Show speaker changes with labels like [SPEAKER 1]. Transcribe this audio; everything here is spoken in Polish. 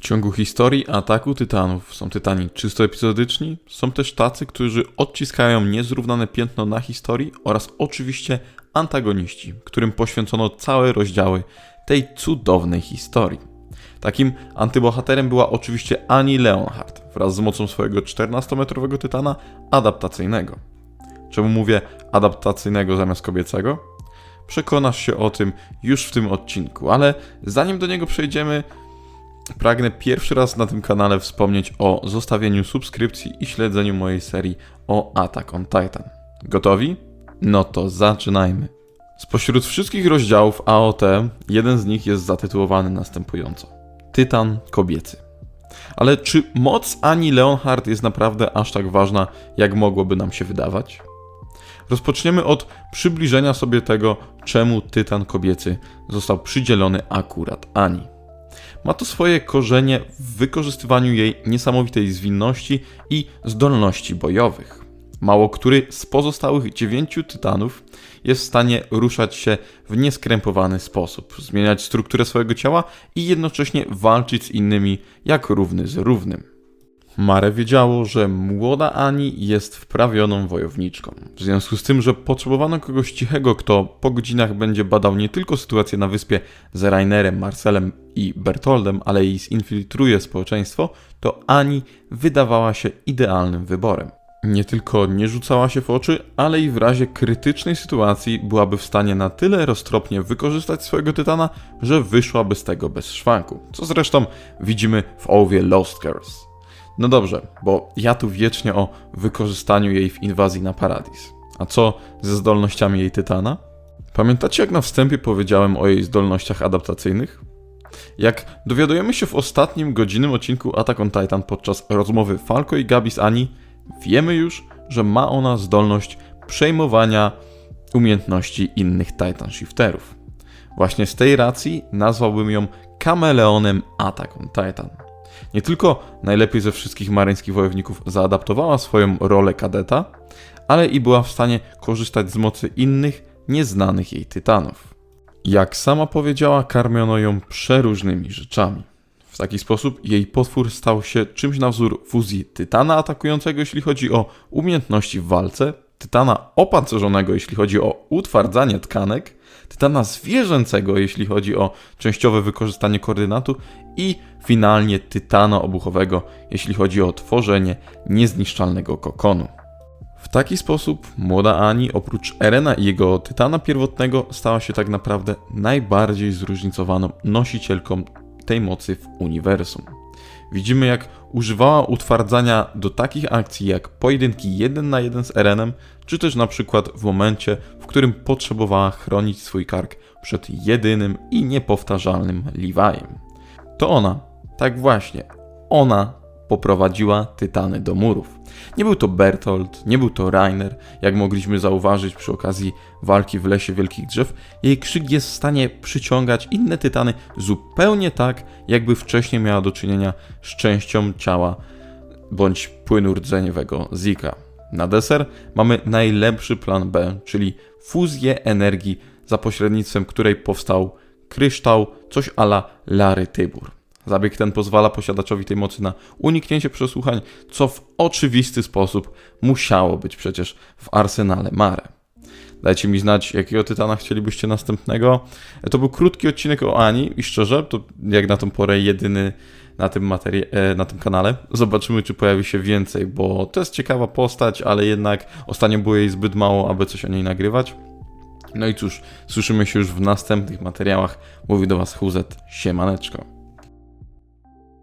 [SPEAKER 1] W ciągu historii ataku tytanów są tytani czysto epizodyczni, są też tacy, którzy odciskają niezrównane piętno na historii oraz oczywiście antagoniści, którym poświęcono całe rozdziały tej cudownej historii. Takim antybohaterem była oczywiście Annie Leonhardt wraz z mocą swojego 14-metrowego tytana adaptacyjnego. Czemu mówię adaptacyjnego zamiast kobiecego? Przekonasz się o tym już w tym odcinku, ale zanim do niego przejdziemy, pragnę pierwszy raz na tym kanale wspomnieć o zostawieniu subskrypcji i śledzeniu mojej serii o Attack on Titan. Gotowi? No to zaczynajmy. Spośród wszystkich rozdziałów AOT, jeden z nich jest zatytułowany następująco: Tytan kobiecy. Ale czy moc Ani Leonhardt jest naprawdę aż tak ważna, jak mogłoby nam się wydawać? Rozpoczniemy od przybliżenia sobie tego, czemu Tytan kobiecy został przydzielony akurat Ani. Ma to swoje korzenie w wykorzystywaniu jej niesamowitej zwinności i zdolności bojowych. Mało który z pozostałych dziewięciu tytanów jest w stanie ruszać się w nieskrępowany sposób, zmieniać strukturę swojego ciała i jednocześnie walczyć z innymi jak równy z równym. Mare wiedziało, że młoda Ani jest wprawioną wojowniczką. W związku z tym, że potrzebowano kogoś cichego, kto po godzinach będzie badał nie tylko sytuację na wyspie z Rainerem, Marcelem i Bertoldem, ale i zinfiltruje społeczeństwo, to Ani wydawała się idealnym wyborem. Nie tylko nie rzucała się w oczy, ale i w razie krytycznej sytuacji byłaby w stanie na tyle roztropnie wykorzystać swojego tytana, że wyszłaby z tego bez szwanku. Co zresztą widzimy w ołwie Lost Girls. No dobrze, bo ja tu wiecznie o wykorzystaniu jej w inwazji na Paradis. A co ze zdolnościami jej tytana? Pamiętacie, jak na wstępie powiedziałem o jej zdolnościach adaptacyjnych? Jak dowiadujemy się w ostatnim godzinnym odcinku Attack on Titan podczas rozmowy Falco i Gabi z Ani, wiemy już, że ma ona zdolność przejmowania umiejętności innych Titan Shifterów. Właśnie z tej racji nazwałbym ją kameleonem Attack on Titan. Nie tylko najlepiej ze wszystkich maryńskich wojowników zaadaptowała swoją rolę kadeta, ale i była w stanie korzystać z mocy innych, nieznanych jej tytanów. Jak sama powiedziała, karmiono ją przeróżnymi rzeczami. W taki sposób jej potwór stał się czymś na wzór fuzji tytana atakującego, jeśli chodzi o umiejętności w walce, tytana opancerzonego, jeśli chodzi o utwardzanie tkanek, tytana zwierzęcego, jeśli chodzi o częściowe wykorzystanie koordynatu i finalnie tytana obuchowego, jeśli chodzi o tworzenie niezniszczalnego kokonu. W taki sposób młoda Ani oprócz Erena i jego tytana pierwotnego stała się tak naprawdę najbardziej zróżnicowaną nosicielką tej mocy w uniwersum. Widzimy jak używała utwardzania do takich akcji jak pojedynki 1 na 1 z Erenem, czy też na przykład w momencie, w którym potrzebowała chronić swój kark przed jedynym i niepowtarzalnym Levi'em. To ona, tak właśnie, ona poprowadziła Tytany do murów. Nie był to Bertolt, nie był to Rainer, jak mogliśmy zauważyć przy okazji walki w lesie wielkich drzew. Jej krzyk jest w stanie przyciągać inne Tytany zupełnie tak, jakby wcześniej miała do czynienia z częścią ciała bądź płynu rdzeniowego Zika. Na deser mamy najlepszy plan B, czyli fuzję energii, za pośrednictwem której powstał kryształ, coś ala Lary Tybur. Zabieg ten pozwala posiadaczowi tej mocy na uniknięcie przesłuchań, co w oczywisty sposób musiało być przecież w arsenale Mare. Dajcie mi znać, jakiego tytana chcielibyście następnego. To był krótki odcinek o Ani i szczerze, to jak na tą porę jedyny na tym, e, na tym kanale. Zobaczymy, czy pojawi się więcej, bo to jest ciekawa postać, ale jednak ostatnio było jej zbyt mało, aby coś o niej nagrywać. No i cóż, słyszymy się już w następnych materiałach. Mówi do Was Huzet. Siemaneczko.